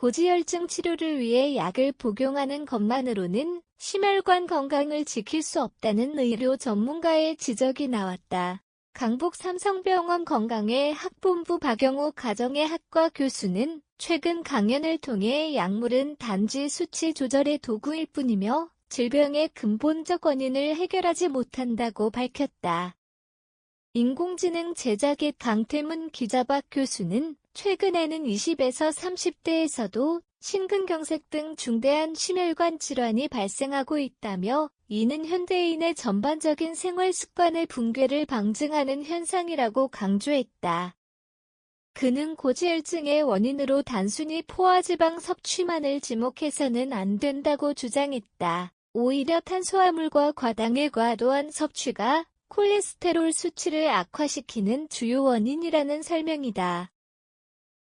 고지혈증 치료를 위해 약을 복용하는 것만으로는 심혈관 건강을 지킬 수 없다는 의료 전문가의 지적이 나왔다. 강북 삼성병원 건강의 학본부 박영호 가정의 학과 교수는 최근 강연을 통해 약물은 단지 수치 조절의 도구일 뿐이며 질병의 근본적 원인을 해결하지 못한다고 밝혔다. 인공지능 제작의 강태문 기자박 교수는 최근에는 20에서 30대에서도 심근경색 등 중대한 심혈관 질환이 발생하고 있다며 이는 현대인의 전반적인 생활 습관의 붕괴를 방증하는 현상이라고 강조했다. 그는 고지혈증의 원인으로 단순히 포화지방 섭취만을 지목해서는 안 된다고 주장했다. 오히려 탄수화물과 과당의 과도한 섭취가 콜레스테롤 수치를 악화시키는 주요 원인이라는 설명이다.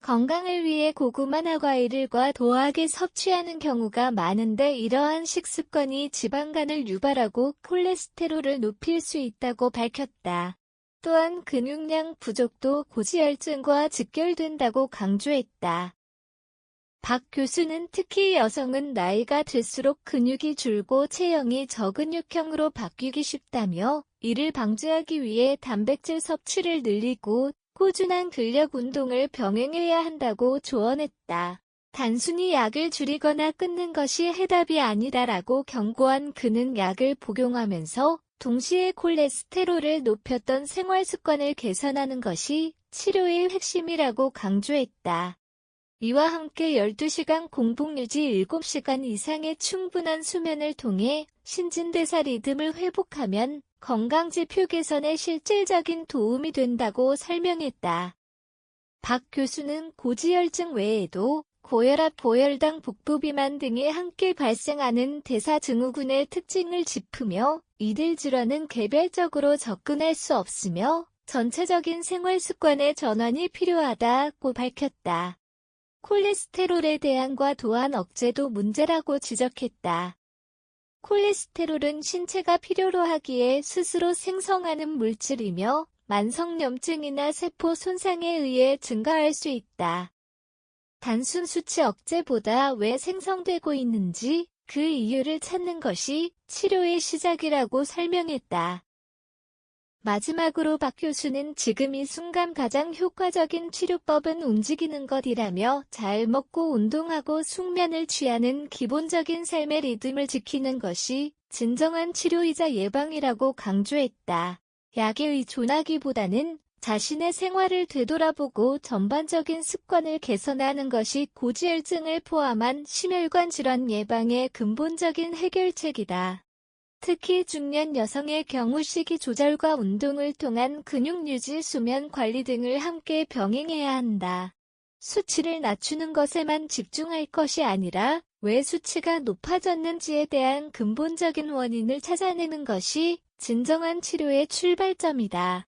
건강을 위해 고구마나 과일을 과도하게 섭취하는 경우가 많은데 이러한 식습관이 지방간을 유발하고 콜레스테롤을 높일 수 있다고 밝혔다. 또한 근육량 부족도 고지혈증과 직결된다고 강조했다. 박 교수는 특히 여성은 나이가 들수록 근육이 줄고 체형이 저근육형으로 바뀌기 쉽다며 이를 방지하기 위해 단백질 섭취를 늘리고 꾸준한 근력 운동을 병행해야 한다고 조언했다. 단순히 약을 줄이거나 끊는 것이 해답이 아니다라고 경고한 그는 약을 복용하면서 동시에 콜레스테롤을 높였던 생활 습관을 개선하는 것이 치료의 핵심이라고 강조했다. 이와 함께 12시간 공복 유지 7시간 이상의 충분한 수면을 통해 신진대사 리듬을 회복하면 건강지표 개선에 실질적인 도움이 된다고 설명했다. 박 교수는 고지혈증 외에도 고혈압, 고혈당, 복부비만 등이 함께 발생하는 대사증후군의 특징을 짚으며 이들 질환은 개별적으로 접근할 수 없으며 전체적인 생활 습관의 전환이 필요하다고 밝혔다. 콜레스테롤의 대안과 도안 억제도 문제라고 지적했다. 콜레스테롤은 신체가 필요로 하기에 스스로 생성하는 물질이며 만성염증이나 세포 손상에 의해 증가할 수 있다. 단순 수치 억제보다 왜 생성되고 있는지 그 이유를 찾는 것이 치료의 시작이라고 설명했다. 마지막으로 박 교수는 지금 이 순간 가장 효과적인 치료법은 움직이는 것이라며 잘 먹고 운동하고 숙면을 취하는 기본적인 삶의 리듬을 지키는 것이 진정한 치료이자 예방이라고 강조했다. 약에 의존하기보다는 자신의 생활을 되돌아보고 전반적인 습관을 개선하는 것이 고지혈증을 포함한 심혈관 질환 예방의 근본적인 해결책이다. 특히 중년 여성의 경우 식이 조절과 운동을 통한 근육 유지, 수면 관리 등을 함께 병행해야 한다. 수치를 낮추는 것에만 집중할 것이 아니라 왜 수치가 높아졌는지에 대한 근본적인 원인을 찾아내는 것이 진정한 치료의 출발점이다.